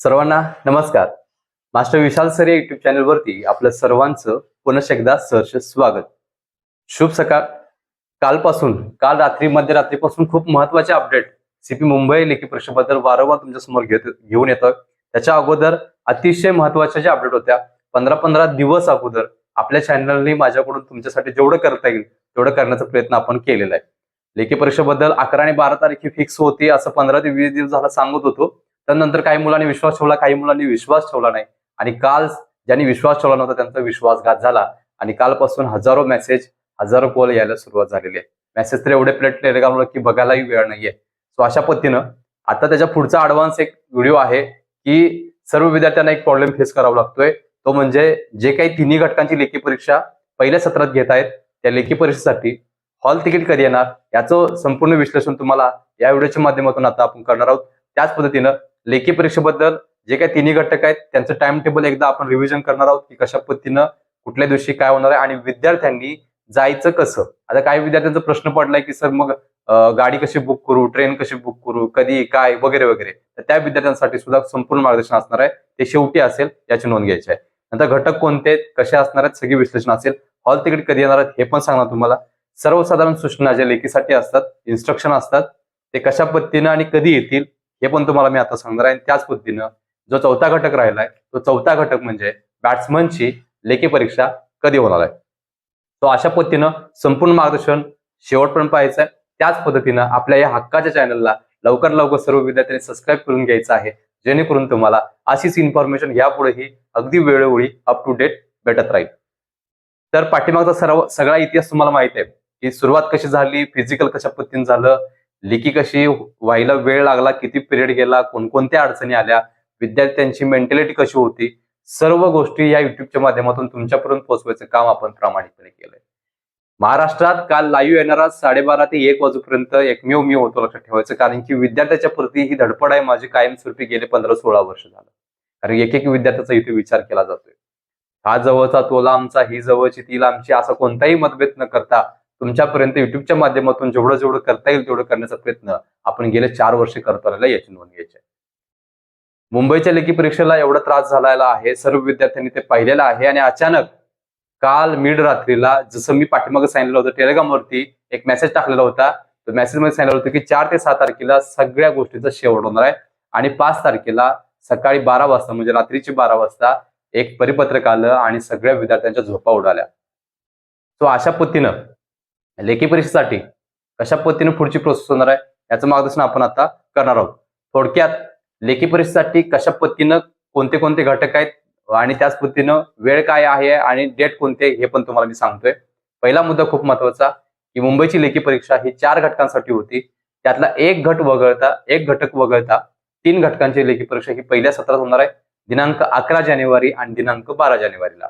सर्वांना नमस्कार. Master Vishal sir या युट्यूब चॅनलवरती आपलं सर्वांचं पुनश एकदा सहर्ष स्वागत. शुभ सकाळ. कालपासून काल रात्री मध्यरात्रीपासून खूप महत्त्वाचे अपडेट सीपी मुंबई लेखी परीक्षेबद्दल वारंवार तुमच्यासमोर घेत घेऊन येतं. त्याच्या अगोदर अतिशय महत्त्वाच्या ज्या अपडेट होत्या पंधरा पंधरा दिवस अगोदर आपल्या चॅनलने माझ्याकडून तुमच्यासाठी जेवढं करता येईल तेवढं करण्याचा प्रयत्न आपण केलेला आहे. लेखी परीक्षेबद्दल अकरा आणि बारा तारखे फिक्स होती असं पंधरा ते वीस दिवस झाला सांगत होतो. त्यानंतर काही मुलांनी विश्वास ठेवला काही मुलांनी विश्वास ठेवला नाही. आणि काल ज्यांनी विश्वास ठेवला नव्हता त्यांचा विश्वासघात झाला. आणि कालपासून हजारो मेसेज हजारो कॉल यायला सुरुवात झालेली आहे. मेसेज तर एवढे प्लेट टेलिग्रामला की बघायलाही वेळ नाहीये. सो अशा पद्धतीनं आता त्याच्या पुढचा ऍडव्हान्स एक व्हिडिओ आहे की सर्व विद्यार्थ्यांना एक प्रॉब्लेम फेस करावा लागतोय. तो म्हणजे जे काही तिन्ही घटकांची लेखी परीक्षा पहिल्या सत्रात घेत आहेत त्या लेखी परीक्षेसाठी हॉल तिकीट कधी येणार? याचं संपूर्ण विश्लेषण तुम्हाला या व्हिडिओच्या माध्यमातून आता आपण करणार आहोत. त्याच पद्धतीनं लेखी परीक्षेबद्दल जे काही तिन्ही घटक आहेत त्यांचं टाइम टेबल एकदा आपण रिव्हिजन करणार आहोत की कशा पद्धतीनं कुठल्या दिवशी काय होणार आहे आणि विद्यार्थ्यांनी जायचं कसं? आता काही विद्यार्थ्यांचा प्रश्न पडलाय की सर मग गाडी कशी बुक करू? ट्रेन कशी बुक करू? कधी? काय? वगैरे वगैरे. तर त्या विद्यार्थ्यांसाठी सुद्धा संपूर्ण मार्गदर्शन असणार आहे. ते शेवटी असेल याची नोंद घ्यायची आहे. नंतर घटक कोणते आहेत, कसे असणार आहेत? सगळी विश्लेषण असेल. हॉल तिकीट कधी येणार आहेत? हे पण सांगणार तुम्हाला. सर्वसाधारण सूचना ज्या लेखीसाठी असतात इन्स्ट्रक्शन असतात ते कशा पद्धतीनं आणि कधी येतील? हे पण तुम्हाला मी आता सांगणार आहे. त्याच पद्धतीनं जो चौथा घटक राहिलाय तो चौथा घटक म्हणजे बॅट्समनची लेखी परीक्षा कधी होणार आहे? तो अशा पद्धतीनं संपूर्ण मार्गदर्शन शेवटपर्यंत पाहायचं आहे. त्याच पद्धतीनं आपल्या या हक्काच्या चॅनलला लवकर लवकर सर्व विद्यार्थ्यांनी सबस्क्राईब करून घ्यायचं आहे. जेणेकरून तुम्हाला अशीच इन्फॉर्मेशन यापुढेही अगदी वेळोवेळी अप टू डेट भेटत राहील. तर पाठीमागचा सर्व सगळा इतिहास तुम्हाला माहीत आहे. की सुरुवात कशी झाली फिजिकल कशा पद्धतीने झालं लिखी कशी व्हायला वेळ लागला किती पिरियड गेला कोणकोणत्या अडचणी आल्या विद्यार्थ्यांची मेंटॅलिटी कशी होती सर्व गोष्टी या युट्यूबच्या माध्यमातून तुमच्यापर्यंत पोहोचवायचं काम आपण प्रामाणिकपणे केलंय. महाराष्ट्रात काल लाईव्ह येणारा साडेबारा ते एक वाजूपर्यंत एकमेव मी होतो लक्षात ठेवायचं कारण की विद्यार्थ्याच्या प्रती ही धडपड आहे माझी कायमस्वरूपी गेले पंधरा सोळा वर्ष झालं. कारण एक एक विद्यार्थ्याचा इथे विचार केला जातोय. हा जवळचा तोला आमचा ही जवळची ती लांबची असा कोणताही मतभेद न करता तुमच्यापर्यंत युट्यूबच्या माध्यमातून जेवढं जेवढं करता येईल तेवढं करण्याचा प्रयत्न आपण गेले चार वर्ष करतो आलेला याची नोंद घ्यायची मुंबईच्या लेखी परीक्षेला एवढा त्रास झालेला आहे सर्व विद्यार्थ्यांनी ते पाहिलेलं आहे आणि अचानक काल मिड रात्रीला जसं मी पाठीमागं सांगितलं होतं टेलिग्रामवरती एक मेसेज टाकलेला होता. तर मेसेजमध्ये सांगितलं होतं की चार ते सहा तारखेला सगळ्या गोष्टीचा शेवट होणार आहे आणि पाच तारखेला सकाळी बारा वाजता म्हणजे रात्रीची बारा वाजता एक परिपत्रक आलं आणि सगळ्या विद्यार्थ्यांच्या झोपा उडाल्या. सो अशा पद्धतीनं लेखी परीक्षेसाठी कशा पद्धतीने पुढची प्रोसेस होणार आहे याचं मार्गदर्शन आपण आता करणार आहोत. थोडक्यात लेखी परीक्षेसाठी कशा पद्धतीनं कोणते कोणते घटक आहेत आणि त्याच पद्धतीनं वेळ काय आहे आणि डेट कोणते हे पण तुम्हाला मी सांगतोय. पहिला मुद्दा खूप महत्त्वाचा की मुंबईची लेखी परीक्षा ही चार घटकांसाठी होती. त्यातला एक घट वगळता एक घटक वगळता तीन घटकांची लेखी परीक्षा ही पहिल्या सत्रात होणार आहे. दिनांक अकरा जानेवारी आणि दिनांक बारा जानेवारीला.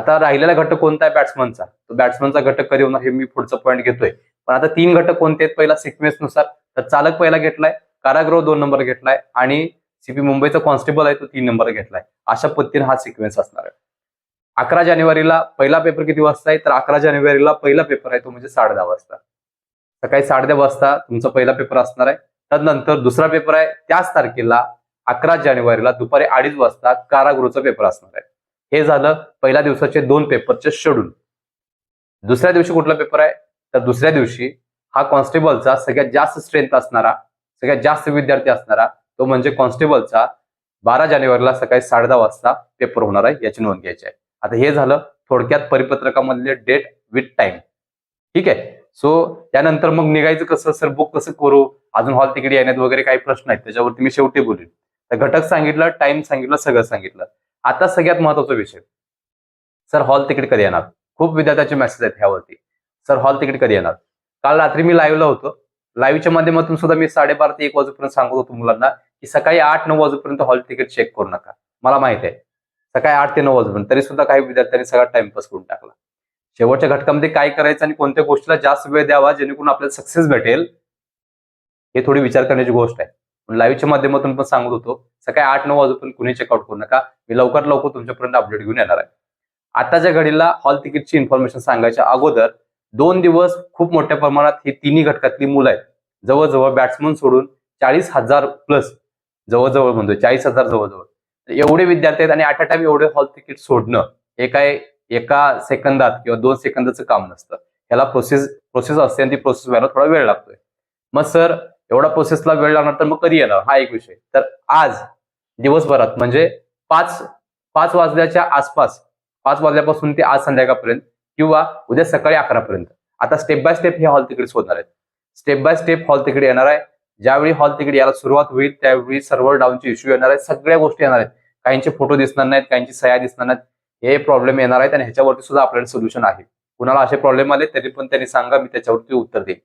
आता राहिलेला घटक कोणता आहे? बॅट्समनचा तो बॅट्समनचा घटक कधी होणार हे मी पुढचा पॉईंट घेतोय. पण आता तीन घटक कोणते आहेत? पहिला सिक्वेन्सनुसार. तर चालक पहिला घेतलाय कारागृह दोन नंबर घेतलाय आणि सीपी मुंबईचा कॉन्स्टेबल आहे तो तीन नंबर घेतलाय. अशा पद्धतीने हा सिक्वेन्स असणार आहे. अकरा जानेवारीला पहिला पेपर किती वाजता आहे तर अकरा जानेवारीला पहिला पेपर आहे तो म्हणजे साडे दहा वाजता. सकाळी साडे दहा वाजता तुमचा पहिला पेपर असणार आहे. त्यानंतर दुसरा पेपर आहे त्याच तारखेला अकरा जानेवारीला दुपारी अडीच वाजता कारागृहचा पेपर असणार आहे. हे झालं पहिल्या दिवसाचे दोन पेपरचे शेड्यूल दुसऱ्या दिवशी कुठला पेपर आहे? तर दुसऱ्या दिवशी हा कॉन्स्टेबलचा सगळ्यात जास्त स्ट्रेंथ असणारा सगळ्यात जास्त विद्यार्थी असणारा तो म्हणजे कॉन्स्टेबलचा बारा जानेवारीला सकाळी साडे दहा वाजता पेपर होणार आहे याची नोंद घ्यायची आहे. आता हे झालं थोडक्यात परिपत्रकामधले डेट विथ टाइम ठीक आहे? सो त्यानंतर मग निघायचं कसं? सर बुक कसं करू? अजून हॉल तिकीट येण्यात वगैरे काही प्रश्न आहेत त्याच्यावरती मी शेवटी बोलेन. तर घटक सांगितलं टाइम सांगितलं सगळं सांगितलं. आता सगळ्यात महत्त्वाचा विषय. सर हॉल तिकीट कधी येणार? खूप विद्यार्थ्याचे मेसेज आहेत ह्यावरती. सर हॉल तिकीट कधी येणार? काल रात्री मी लाईव्हला होतो. लाईव्हच्या माध्यमातून सुद्धा मी साडेबारा ते एक वाजेपर्यंत सांगत होतो मुलांना की सकाळी आठ नऊ वाजेपर्यंत हॉल तिकीट चेक करू नका. मला माहिती आहे. सकाळी आठ ते नऊ वाजेपर्यंत. तरी सुद्धा काही विद्यार्थ्यांनी सगळा टाइमपास करून टाकला. शेवटच्या घटकामध्ये काय करायचं आणि कोणत्या गोष्टीला जास्त वेळ द्यावा जेणेकरून आपल्याला सक्सेस भेटेल हे थोडी विचार करण्याची गोष्ट आहे. लाईव्हच्या माध्यमातून पण सांगत होतो सकाळी आठ नऊ वाजून कुणी चेकआउट करू नका. मी लवकर लवकर तुमच्यापर्यंत अपडेट घेऊन येणार आहे. आताच्या घडीला हॉल तिकीटची इन्फॉर्मेशन सांगायच्या अगोदर दोन दिवस खूप मोठ्या प्रमाणात ही तिन्ही घटकातली मुलं आहेत. जवळजवळ बॅट्समन सोडून चाळीस हजार प्लस जवळजवळ म्हणतोय चाळीस हजार जवळजवळ. एवढे विद्यार्थी आहेत आणि ॲट अ टाइम एवढे हॉल तिकीट सोडणं हे काय एका सेकंदात किंवा दोन सेकंदाचं काम नसतं. ह्याला प्रोसेस प्रोसेस असते आणि ती प्रोसेस व्हायला थोडा वेळ लागतोय. मग सर एवढा प्रोसेसला वेळ लागणार तर मग कधी येणार? हा एक विषय. तर आज दिवसभरात म्हणजे पाच पाच वाजल्याच्या आसपास पाच वाजल्यापासून ते आज संध्याकाळपर्यंत किंवा उद्या सकाळी अकरापर्यंत. आता स्टेप बाय स्टेप हे हॉल तिकडे होणार आहेत. Step by step hall ticket येणार आहे. ज्यावेळी हॉल तिकीट याला सुरुवात होईल त्यावेळी सर्व्हर डाऊनचे इश्यू येणार आहेत. सगळ्या गोष्टी येणार आहेत. काहींचे फोटो दिसणार नाहीत काहींची सह्या दिसणार नाहीत. हे प्रॉब्लेम येणार आहेत आणि ह्याच्यावरती सुद्धा आपल्याकडे सोल्युशन आहे. कुणाला असे प्रॉब्लेम आले तरी पण त्यांनी सांगा मी त्याच्यावरती उत्तर देईन.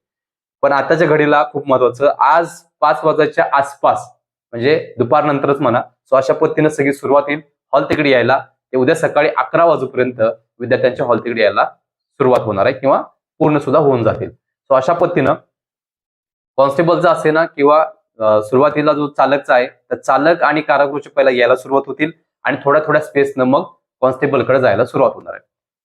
पण आताच्या घडीला खूप महत्वाचं. आज पाच वाजायच्या आसपास म्हणजे दुपारनंतरच म्हणा सो अशा पद्धतीनं सगळी सुरुवात येईल हॉल तिकडे यायला ते उद्या सकाळी अकरा वाजूपर्यंत विद्यार्थ्यांच्या हॉल तिकडे यायला सुरुवात होणार आहे किंवा पूर्ण सुद्धा होऊन जातील. सो अशा पद्धतीनं कॉन्स्टेबलचा असे ना किंवा सुरुवातीला जो चालकचा आहे तर चालक आणि कारागृहचे पहिला यायला सुरुवात होतील आणि थोड्या थोड्या स्पेसनं मग कॉन्स्टेबलकडे जायला सुरुवात होणार आहे.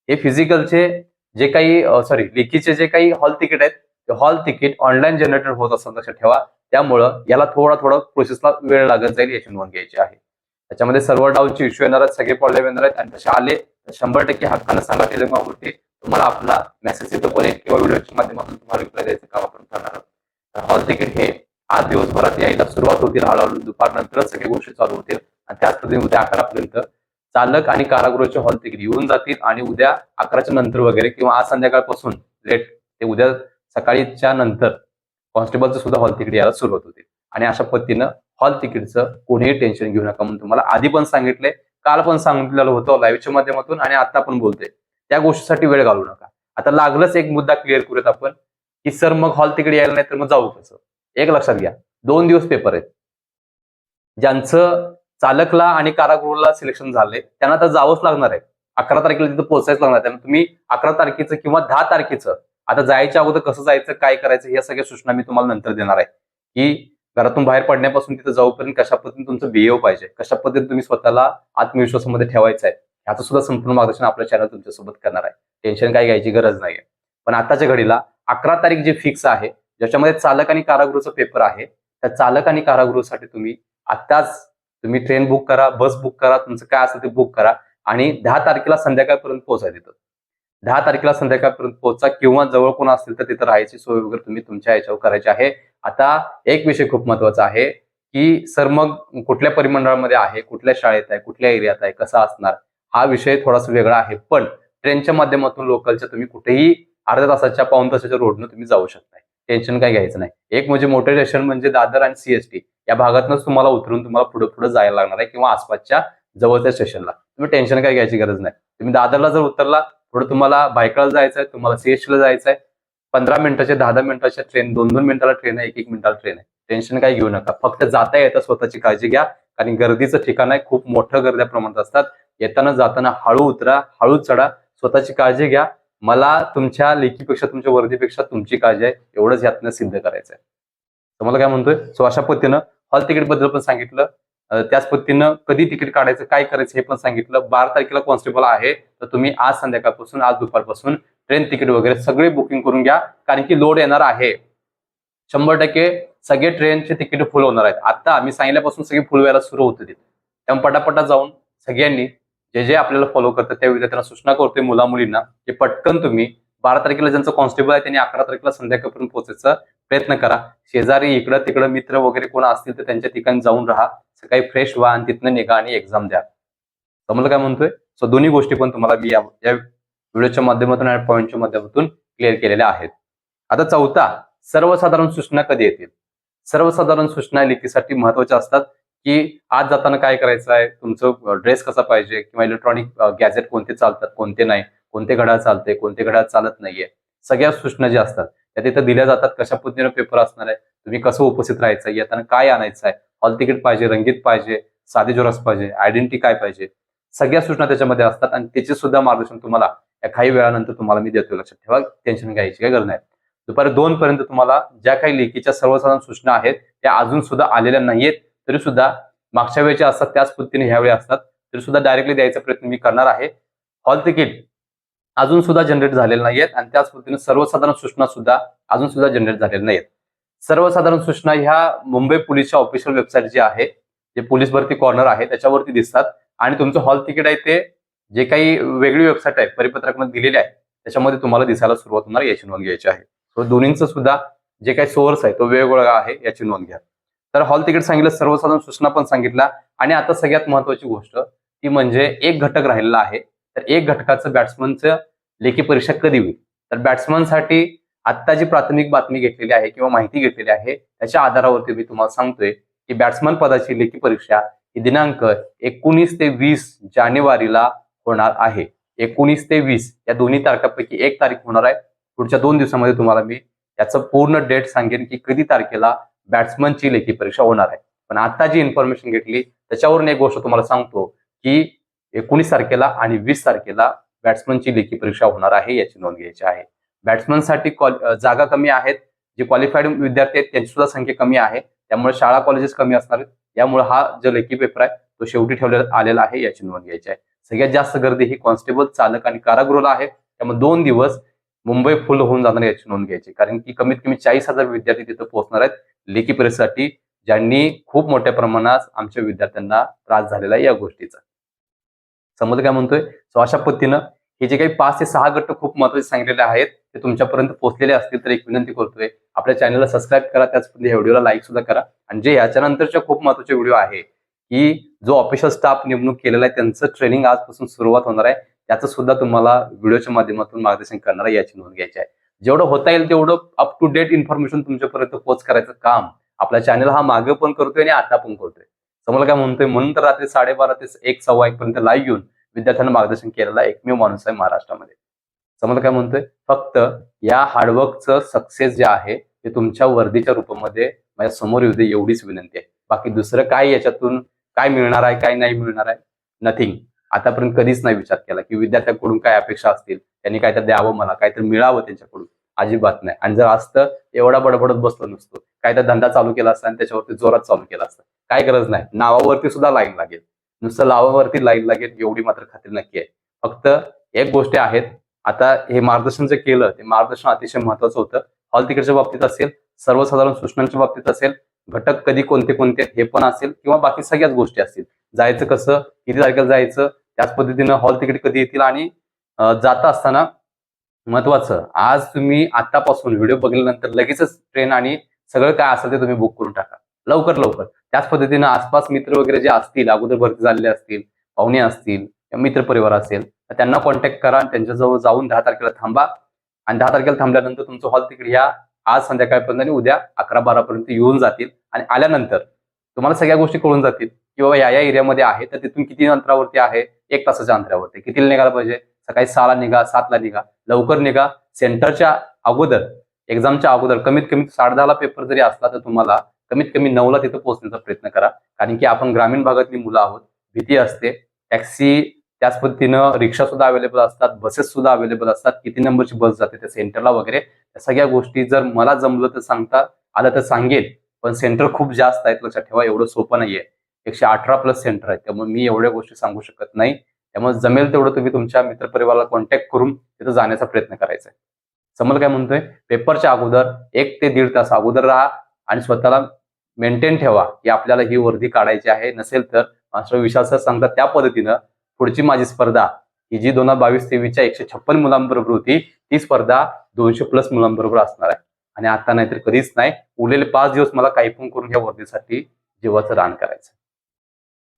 हे फिजिकलचे जे काही सॉरी लेखीचे जे काही हॉल तिकीट आहेत हॉल तिकीट ऑनलाईन जनरेटर होत असं लक्षात ठेवा. त्यामुळं याला थोडा थोडा प्रोसेसला वेळ लागत जाईल याची नोंद घ्यायची आहे. त्याच्यामध्ये सर्व्हर डाऊनचे इश्यू येणार आहेत सगळे प्रॉब्लेम येणार आहेत आणि तसे आले तर शंभर टक्के हक्कानं सांगा टेलिग्रामवरती तुम्हाला आपला मेसेज येतो पण किंवा व्हिडिओच्या माध्यमातून तुम्हाला रिप्लाय द्यायचं काम आपण करणार आहोत. हॉल तिकीट हे आज दिवसभरात यायला सुरुवात होतील हळूहळू दुपारनंतरच सगळ्या गोष्टी चालू होतील. आणि त्याच पद्धतीने उद्या अकरापर्यंत चालक आणि कारागृहाचे हॉल तिकीट येऊन जातील आणि उद्या अकराच्या नंतर वगैरे किंवा आज संध्याकाळपासून लेट ते उद्या सकाळीच्या नंतर कॉन्स्टेबलचं सुद्धा हॉल तिकीट यायला सुरुवात होते. आणि अशा पद्धतीनं हॉल तिकीटचं कोणीही टेन्शन घेऊ नका म्हणून तुम्हाला आधी पण सांगितलंय काल पण सांगितलेलं होतं लाईव्हच्या माध्यमातून आणि आता पण बोलतोय. त्या गोष्टीसाठी वेळ घालू नका. आता लागलंच एक मुद्दा क्लिअर करूयात आपण की सर मग हॉल तिकीट यायला नाही तर मग जाऊ कसं? एक लक्षात घ्या. दोन दिवस पेपर आहेत. ज्यांचं चालकला आणि कारागृहाला सिलेक्शन झालंय त्यांना तर जावंच लागणार आहे. अकरा तारखेला तिथं पोहोचायच लागणार आहे. त्यामुळे तुम्ही अकरा तारखेचं किंवा दहा तारखेचं आता जायच्या अगोदर कसं जायचं काय करायचं या सगळ्या सूचना मी तुम्हाला नंतर देणार आहे. की घरातून बाहेर पडण्यापासून तिथं जाऊपर्यंत कशा पद्धतीने तुमचं बिहेव पाहिजे कशा पद्धतीने तुम्ही स्वतःला आत्मविश्वासामध्ये ठेवायचं आहे याचं सुद्धा संपूर्ण मार्गदर्शन आपल्या चॅनल तुमच्यासोबत करणार आहे. टेन्शन काय घ्यायची गरज नाहीये. पण आताच्या घडीला अकरा तारीख जी फिक्स आहे ज्याच्यामध्ये चालक आणि कारागृहचा पेपर आहे त्या चालक आणि कारागृहसाठी तुम्ही आत्ताच तुम्ही ट्रेन बुक करा बस बुक करा तुमचं काय असेल ते बुक करा आणि दहा तारखेला संध्याकाळपर्यंत पोहोचायला देतं दहा तारखेला संध्याकाळपर्यंत पोहोचा किंवा जवळ कोण असेल तर तिथं राहायची सोय वगैरे तुम्ही तुमच्या याच्यावर करायची आहे. आता एक विषय खूप महत्त्वाचा आहे की सर मग कुठल्या परिमंडळामध्ये आहे कुठल्या शाळेत आहे कुठल्या एरियात आहे कसा असणार? हा विषय थोडासा वेगळा आहे पण ट्रेनच्या माध्यमातून लोकलच्या तुम्ही कुठेही अर्ध्या तासाच्या पाऊन तासाच्या रोडनं तुम्ही जाऊ शकता टेन्शन काय घ्यायचं नाही. एक म्हणजे मोठे स्टेशन म्हणजे दादर आणि सीएसटी या भागातूनच तुम्हाला उतरून तुम्हाला पुढे पुढे जायला लागणार आहे किंवा आसपासच्या जवळच्या स्टेशनला तुम्ही टेन्शन काय घ्यायची गरज नाही. तुम्ही दादरला जर उतरला पुढे तुम्हाला बायकाला जायचं आहे तुम्हाला सीएसटीला जायचं आहे पंधरा मिनिटाच्या दहा दहा मिनिटाच्या ट्रेन दोन दोन मिनिटाला ट्रेन आहे एक एक मिनिटाला ट्रेन आहे. टेन्शन काही घेऊ नका. फक्त जाता येता स्वतःची काळजी घ्या. कारण गर्दीचं ठिकाण आहे खूप मोठं गर्द्या प्रमाणात असतात. येताना जाताना हळू उतरा हळू चढा स्वतःची काळजी घ्या. मला तुमच्या लेखीपेक्षा तुमच्या वर्दीपेक्षा तुमची काळजी आहे. एवढंच यातनं सिद्ध करायचं आहे तुम्हाला काय म्हणतोय? सो अशा पद्धतीनं हॉल तिकीटबद्दल पण सांगितलं. त्याच पद्धतीनं कधी तिकीट काढायचं काय करायचं हे पण सांगितलं. बारा तारखेला कॉन्स्टेबल आहे तर तुम्ही आज संध्याकाळपासून आज दुपारपासून ट्रेन तिकीट वगैरे सगळे बुकिंग करून घ्या कारण की लोड येणार आहे. शंभर टक्के सगळे ट्रेनचे तिकीट फुल होणार आहेत. आता आम्ही सांगितल्यापासून सगळे फुल व्हायला सुरू होते त्यामुळे पटापटा जाऊन सगळ्यांनी जे जे आपल्याला फॉलो करतात त्या विद्यार्थ्यांना सूचना करतोय मुला मुलींना की पटकन तुम्ही बारा तारखेला ज्यांचं कॉन्स्टेबल आहे त्यांनी अकरा तारखेला संध्याकाळपर्यंत पोहोचायचा प्रयत्न करा. शेजारी इकडं तिकडं मित्र वगैरे कोण असतील तर त्यांच्या ठिकाणी जाऊन राहा. सकाळी फ्रेश व्हा आणि तिथनं निघा आणि एक्झाम द्या. समजलं काय म्हणतोय? सो दोन्ही गोष्टी पण तुम्हाला मी या व्हिडिओच्या माध्यमातून आणि पॉईंटच्या माध्यमातून क्लिअर केलेल्या आहेत. आता चौथा सर्वसाधारण सूचना कधी येतील? सर्वसाधारण सूचना लेखीसाठी महत्त्वाच्या असतात की आज जाताना काय करायचं आहे? तुमचं ड्रेस कसा पाहिजे? किंवा इलेक्ट्रॉनिक गॅजेट कोणते चालतात कोणते नाही? कोणते घड्याळ चालते कोणते घड्याळ चालत नाहीये? सगळ्या सूचना ज्या असतात त्या तिथं दिल्या जातात. कशा पद्धतीने पेपर असणार आहे? तुम्ही कसं उपस्थित राहायचं येताना काय आणायचं आहे? हॉल तिकीट पाहिजे रंगीत पाहिजे साधे जोरस पाहिजे आयडेंटिटी काय पाहिजे सगळ्या सूचना त्याच्यामध्ये असतात आणि त्याचे सुद्धा मार्गदर्शन तुम्हाला या काही वेळानंतर तुम्हाला मी देतो लक्षात ठेवा टेन्शन घ्यायची काय गरज नाही. दुपारी दोन पर्यंत तुम्हाला ज्या काही लेखीच्या सर्वसाधारण सूचना आहेत त्या अजून सुद्धा आलेल्या नाहीयेत तरी सुद्धा मागच्या वेळेच्या असतात त्याच पद्धतीने ह्यावेळी असतात तरी सुद्धा डायरेक्टली द्यायचा प्रयत्न मी करणार आहे. हॉल तिकीट अजून सुद्धा जनरेट झालेले नाहीयेत आणि त्याच पद्धतीने सर्वसाधारण सूचना सुद्धा अजून सुद्धा जनरेट झालेल्या नाहीत सर्वसाधारण सूचना ह्या मुंबई पोलीसच्या ऑफिशियल वेबसाईट जी आहे जे पोलीस भरती कॉर्नर आहे त्याच्यावरती दिसतात. आणि तुमचं हॉल तिकीट आहे ते जे काही वेगळी वेबसाईट आहे परिपत्रकमध्ये दिलेली आहे त्याच्यामध्ये तुम्हाला दिसायला सुरुवात होणार याची नोंद घ्यायची आहे. सो दोन्हींचं सुद्धा जे काही सोर्स आहे तो वेगवेगळा आहे याची नोंद घ्या. तर हॉल तिकीट सांगितलं सर्वसाधारण सूचना पण सांगितल्या आणि आता सगळ्यात महत्वाची गोष्ट ती म्हणजे एक घटक राहिलेला आहे. तर एक घटकाचं बॅट्समनचं लेखी परीक्षा कधी होईल? तर बॅट्समनसाठी आत्ता जी प्राथमिक बातमी घेतलेली आहे किंवा माहिती घेतलेली आहे त्याच्या आधारावरती मी तुम्हाला सांगतोय की बॅट्समन पदाची लेखी परीक्षा ही दिनांक एकोणीस ते वीस जानेवारीला होणार आहे. एकोणीस ते वीस या दोन्ही तारखापैकी एक तारीख होणार आहे. पुढच्या दोन दिवसामध्ये तुम्हाला मी त्याचं पूर्ण डेट सांगेन की कधी तारखेला बॅट्समनची लेखी परीक्षा होणार आहे. पण आता जी इन्फॉर्मेशन घेतली त्याच्यावरून एक गोष्ट तुम्हाला सांगतो की एकोणीस तारखेला आणि वीस तारखेला बॅट्समनची लेखी परीक्षा होणार आहे याची नोंद घ्यायची आहे. बॅट्समनसाठी जागा कमी आहेत. जे क्वालिफाईड विद्यार्थी आहेत त्यांची सुद्धा संख्या कमी आहे. त्यामुळे शाळा कॉलेजेस कमी असणार आहेत. यामुळे हा जो लेखी पेपर आहे तो शेवटी ठेवलेला आलेला आहे याची नोंद घ्यायची आहे. सगळ्यात जास्त गर्दी ही कॉन्स्टेबल चालक आणि कारागृहाला आहे. त्यामुळे दोन दिवस मुंबई फुल होऊन जाणार याची नोंद घ्यायची. कारण की कमीत कमी चाळीस हजार विद्यार्थी तिथं पोहोचणार आहेत. लेखी परीक्षेसाठी ज्यांनी खूप मोठ्या प्रमाणात आमच्या विद्यार्थ्यांना त्रास झालेला आहे या गोष्टीचा. समज काय म्हणतोय? सो अशा पद्धतीनं हे जे काही पाच ते सहा गट खूप महत्त्वाचे सांगितलेले आहेत ते तुमच्यापर्यंत पोहोचलेले असतील तर एक विनंती करतोय. आपल्या चॅनलला सबस्क्राईब करा त्याचपर्यंत या व्हिडिओला लाईक सुद्धा करा. आणि जे याच्यानंतरच्या खूप महत्त्वाचे व्हिडिओ आहे की जो ऑफिशियल स्टाफ नेमणूक केलेला आहे त्यांचं ट्रेनिंग आजपासून सुरुवात होणार आहे. त्याचं सुद्धा तुम्हाला व्हिडिओच्या माध्यमातून मार्गदर्शन करणार आहे याची नोंद घ्यायची आहे. जेवढं होता येईल तेवढं अप टू डेट इन्फॉर्मेशन तुमच्यापर्यंत पोच करायचं काम आपला चॅनल हा मागे पण करतोय आणि आता पण करतोय. समोर काय म्हणतोय म्हणून तर रात्री साडेबारा ते एक सव्वा एक पर्यंत लाईव्ह येऊन विद्यार्थ्यांना मार्गदर्शन केलेला एकमेव माणूस आहे महाराष्ट्रामध्ये. समजा काय म्हणतोय? फक्त या हार्डवर्कचं सक्सेस जे आहे ते तुमच्या वर्दीच्या रूपामध्ये माझ्यासमोर येऊ दे एवढीच विनंती आहे. बाकी दुसरं काय याच्यातून काय मिळणार आहे काय नाही मिळणार आहे? नथिंग आतापर्यंत कधीच नाही विचार केला की विद्यार्थ्यांकडून काय अपेक्षा असतील? त्यांनी काय तर द्यावं मला काय तर मिळावं त्यांच्याकडून? अजिबात नाही. आणि जर असतं एवढा बडबडत बसलो नसतो काय तर धंदा चालू केला असता आणि त्याच्यावरती जोरात चालू केला असता काय गरज नाही. नावावरती सुद्धा लाईन लागेल. नुसतं लावावरती लाईन लागेल एवढी मात्र खात्री नक्की आहे. फक्त एक गोष्टी आहेत आता हे मार्गदर्शन जे केलं ते मार्गदर्शन अतिशय महत्वाचं होतं. हॉल तिकीटच्या बाबतीत असेल सर्वसाधारण सूचनांच्या बाबतीत असेल घटक कधी कोणते कोणते हे पण असेल किंवा बाकी सगळ्याच गोष्टी असतील. जायचं कसं किती तारखेला जायचं त्याच पद्धतीनं हॉल तिकीट कधी येतील आणि जाता असताना महत्वाचं आज तुम्ही आतापासून व्हिडिओ बघितल्यानंतर लगेचच ट्रेन आणि सगळं काय असेल ते तुम्ही बुक करून टाका. लवकर लवकर. त्याच पद्धतीनं आसपास मित्र वगैरे जे असतील अगोदर भरती झालेले असतील पाहुणे असतील मित्र परिवार असेल तर त्यांना कॉन्टॅक्ट करा त्यांच्याजवळ जाऊन दहा तारखेला थांबा. आणि दहा तारखेला थांबल्यानंतर तुमचं हॉल तिकडे ह्या आज संध्याकाळपर्यंत आणि उद्या अकरा बारापर्यंत येऊन जातील. आणि आल्यानंतर तुम्हाला सगळ्या गोष्टी कळून जातील की बाबा या या एरियामध्ये आहे तर तिथून किती अंतरावरती आहे? एक तासाच्या अंतरावरती. कितीला निघायला पाहिजे? सकाळी सहाला निघा सातला निघा लवकर निघा. सेंटरच्या अगोदर एक्झामच्या अगोदर कमीत कमी साडे दहाला पेपर जरी असला तर तुम्हाला कमीत कमी नऊला तिथं पोहोचण्याचा प्रयत्न करा. कारण की आपण ग्रामीण भागातली मुलं आहोत भीती असते. टॅक्सी त्याच पद्धतीनं रिक्षा सुद्धा अवेलेबल असतात बसेस सुद्धा अवेलेबल असतात. किती नंबरची बस जाते त्या सेंटरला वगैरे. या सगळ्या गोष्टी जर मला जमलं तर सांगता आलं तर सांगेल पण सेंटर खूप जास्त आहेत लक्षात ठेवा. एवढं सोपं नाहीये. एकशे अठरा प्लस सेंटर आहेत. त्यामुळे मी एवढ्या गोष्टी सांगू शकत नाही. त्यामुळे जमेल तेवढं तुम्ही तुमच्या मित्रपरिवाराला कॉन्टॅक्ट करून तिथं जाण्याचा प्रयत्न करायचा आहे. समोर काय म्हणतोय? पेपरच्या अगोदर एक ते दीड तास अगोदर राहा आणि स्वतःला मेंटेन ठेवा. की आपल्याला ही वर्दी काढायची आहे. नसेल तर मास्टर विशाल सर सांगतात त्या पद्धतीनं पुढची माझी स्पर्धा. ही जी दोन हजार बावीस तेवीसच्या एकशे छप्पन मुलांबरोबर होती ती स्पर्धा दोनशे प्लस मुलांबरोबर असणार आहे. आणि आता नाहीतर कधीच नाही. उरलेले पाच दिवस मला काही पण करून घ्या वर्दीसाठी जीवाचं रान करायचं.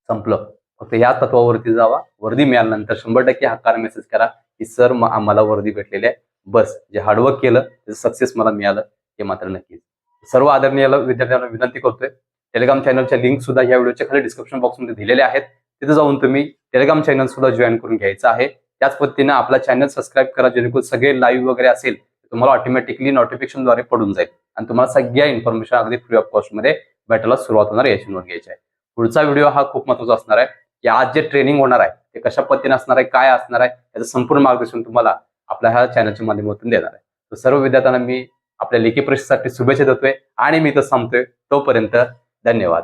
संपलं. फक्त या तत्वावरती जावा. वर्दी मिळाल्यानंतर शंभर टक्के हक्कार मेसेज करा की सर आम्हाला वर्दी भेटलेली आहे. बस जे हार्डवर्क केलं त्याचं सक्सेस मला मिळालं हे मात्र नक्कीच. सर्व आदरणीय विद्यार्थ्यांना विनंती करतोय. टेलिग्राम चॅनलच्या लिंक सुद्धा या व्हिडिओच्या खाली डिस्क्रिप्शन बॉक्समध्ये दिलेले आहेत. तिथे जाऊन तुम्ही टेलिग्राम चॅनल सुद्धा जॉईन करून घ्यायचं आहे. त्याच पद्धतीने आपला चॅनल सबस्क्राईब करा जेणेकरून सगळे लाईव्ह वगैरे असेल तुम्हाला ऑटोमॅटिकली नोटिफिकेशनद्वारे पडून जाईल. आणि तुम्हाला सगळ्या इन्फॉर्मेशन अगदी फ्री ऑफ कॉस्टमध्ये भेटायला सुरुवात होणार याची नोंद घ्यायची आहे. पुढचा व्हिडिओ हा खूप महत्त्वाचा असणार आहे. की आज जे ट्रेनिंग होणार आहे ते कशा पद्धतीने असणार आहे काय असणार आहे याचं संपूर्ण मार्गदर्शन तुम्हाला आपल्या ह्या चॅनलच्या माध्यमातून देणार आहे. तर सर्व विद्यार्थ्यांना मी आपल्या लेखी परीक्षेसाठी शुभेच्छा देतोय आणि मी तर संपतोय. तोपर्यंत धन्यवाद.